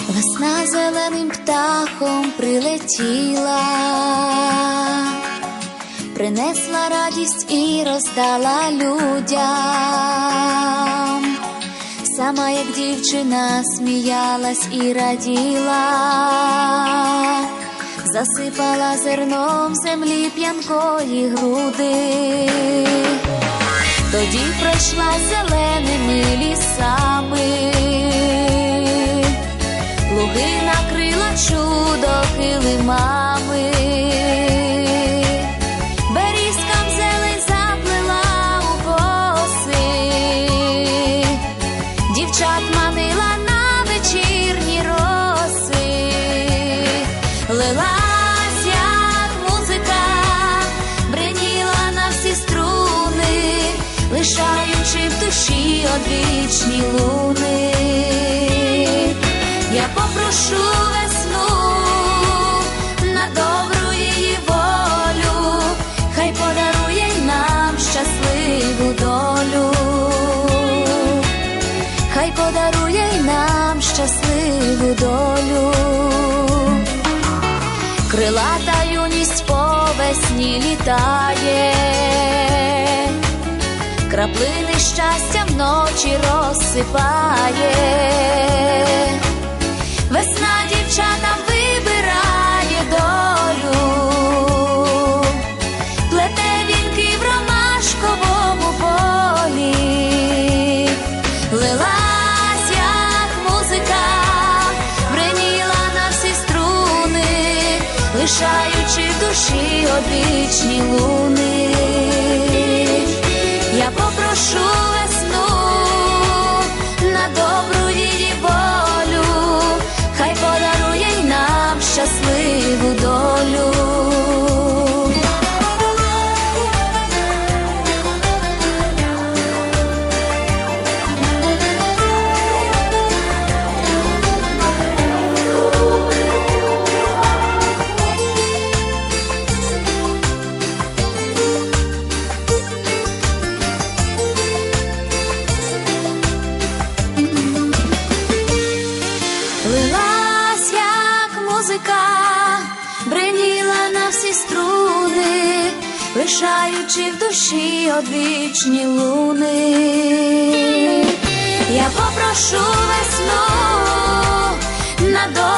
Весна зеленим птахом прилетіла, принесла радість і роздала людям. Сама як дівчина сміялась і раділа, засипала зерном землі п'янкої груди. Тоді пройшла зеленими лісами, луги накрила чудо килимами, берізкам зелень заплела у коси, дівчат манила на вечірні роси, лилась, музика, бреніла на всі струни, лишаючи в душі одвічні луни. Попрошу весну на добру її волю, хай подарує нам щасливу долю хай подарує нам щасливу долю. Крилата юність по весні літає, краплини щастя вночі розсипає. Лишаючи душі одвічні луни. музика бриніла на всі струни, лишаючи в душі одвічні луни. Я попрошу весну на долю